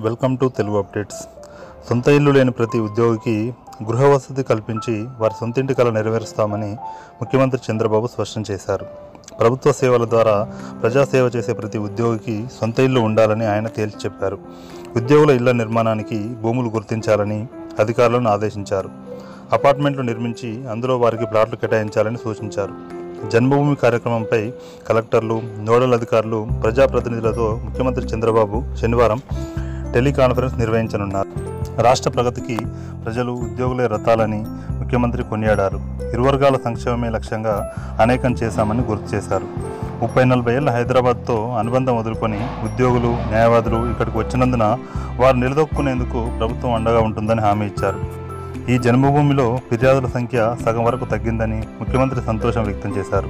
Welcome to Telugu updates సొంత ఇల్లు లేని ప్రతి ఉద్యోగికి గృహ వసతి కల్పించి వారి సొంతింటి కళ నెరవేరుస్తామని ముఖ్యమంత్రి చంద్రబాబు స్పష్టం చేశారు. ప్రభుత్వ సేవల ద్వారా ప్రజాసేవ చేసే ప్రతి ఉద్యోగికి సొంత ఇల్లు ఉండాలని ఆయన తేల్చి చెప్పారు. ఉద్యోగుల ఇళ్ళ నిర్మాణానికి భూములు గుర్తించాలని అధికారులను ఆదేశించారు. అపార్ట్మెంట్లు నిర్మించి అందులో వారికి ప్లాట్లు కేటాయించాలని సూచించారు. జన్మభూమి కార్యక్రమంపై కలెక్టర్లు నోడల్ అధికారులు ప్రజాప్రతినిధులతో ముఖ్యమంత్రి చంద్రబాబు శనివారం టెలికాన్ఫరెన్స్ నిర్వహించనున్నారు. రాష్ట్ర ప్రగతికి ప్రజలు ఉద్యోగులే రతాలని ముఖ్యమంత్రి కొనియాడారు. ఇరు వర్గాల సంక్షేమమే లక్ష్యంగా అనేకం చేశామని గుర్తు చేశారు. ముప్పై నలభై ఏళ్ళ హైదరాబాద్తో అనుబంధం వదులుకొని ఉద్యోగులు న్యాయవాదులు ఇక్కడికి వచ్చినందున వారు నిలదొక్కునేందుకు ప్రభుత్వం అండగా ఉంటుందని హామీ ఇచ్చారు. ఈ జన్మభూమిలో ఫిర్యాదుల సంఖ్య సగం వరకు తగ్గిందని ముఖ్యమంత్రి సంతోషం వ్యక్తం చేశారు.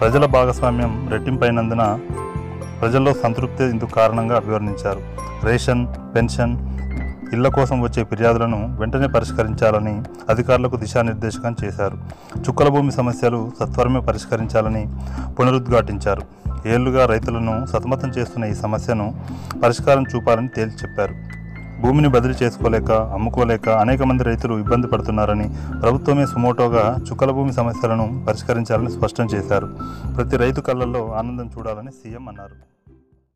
ప్రజల భాగస్వామ్యం రెట్టింపైనందున ప్రజల్లో సంతృప్తి ఇందుకు కారణంగా అభివర్ణించారు. రేషన్ పెన్షన్ ఇళ్ళ కోసం వచ్చే ఫిర్యాదులను వెంటనే పరిష్కరించాలని అధికారులకు దిశానిర్దేశకం చేశారు. చుక్కల భూమి సమస్యలు సత్వరమే పరిష్కరించాలని పునరుద్ఘాటించారు. ఏళ్ళుగా రైతులను సతమతం చేస్తున్న ఈ సమస్యను పరిష్కారం చూపాలని తేల్చి చెప్పారు. భూమిని బదిలీ చేసుకోలేక అమ్ముకోలేక అనేక మంది రైతులు ఇబ్బంది పడుతున్నారని ప్రభుత్వమే సుమోటోగా చుక్కల భూమి సమస్యలను పరిష్కరించాలని స్పష్టం చేశారు. ప్రతి రైతు కళ్ళల్లో ఆనందం చూడాలని సీఎం అన్నారు.